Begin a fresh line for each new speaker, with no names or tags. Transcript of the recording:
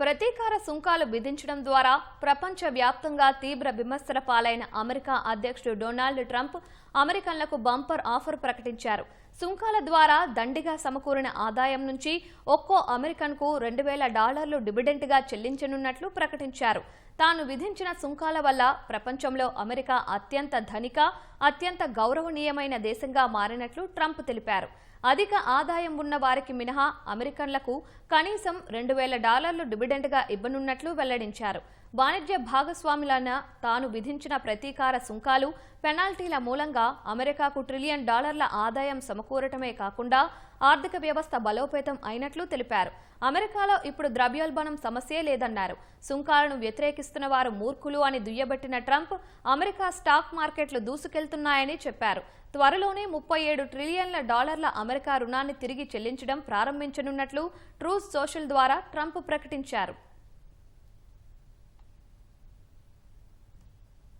ప్రతీకార సుంకాలు విధించడం ద్వారా ప్రపంచ వ్యాప్తంగా తీవ్ర విమర్శల పాలైన అమెరికా అధ్యక్షుడు డొనాల్డ్ ట్రంప్ అమెరికన్లకు బంపర్ ఆఫర్ ప్రకటించారు. సుంకాల ద్వారా దండిగా సమకూరిన ఆదాయం నుంచి ఒక్కో అమెరికన్కు రెండు వేల డాలర్లు డివిడెంట్గా చెల్లించనున్నట్లు ప్రకటించారు. తాను విధించిన సుంకాల వల్ల ప్రపంచంలో అమెరికా అత్యంత ధనిక అత్యంత గౌరవనీయమైన దేశంగా మారినట్లు ట్రంప్ తెలిపారు. అధిక ఆదాయం ఉన్న వారికి మినహా అమెరికన్లకు కనీసం రెండు వేల డాలర్లు డివిడెంట్గా ఇవ్వనున్నట్లు వెల్లడించారు. వాణిజ్య భాగస్వాములైన తాను విధించిన ప్రతీకార సుంకాలు పెనాల్టీల మూలంగా అమెరికాకు ట్రిలియన్ డాలర్ల ఆదాయం సమకూరటమే కాకుండా ఆర్థిక వ్యవస్థ బలోపేతం అయినట్లు తెలిపారు. అమెరికాలో ఇప్పుడు ద్రవ్యోల్బణం సమస్యే లేదన్నారు. సుంకాలను చేస్తున్న వారు మూర్ఖులు అని దుయ్యబట్టిన ట్రంప్ అమెరికా స్టాక్ మార్కెట్లు దూసుకెళ్తున్నాయని చెప్పారు. త్వరలోనే ముప్పై ఏడు ట్రిలియన్ల డాలర్ల అమెరికా రుణాన్ని తిరిగి చెల్లించడం ప్రారంభించనున్నట్లు ట్రూస్ సోషల్ ద్వారా ట్రంప్ ప్రకటించారు.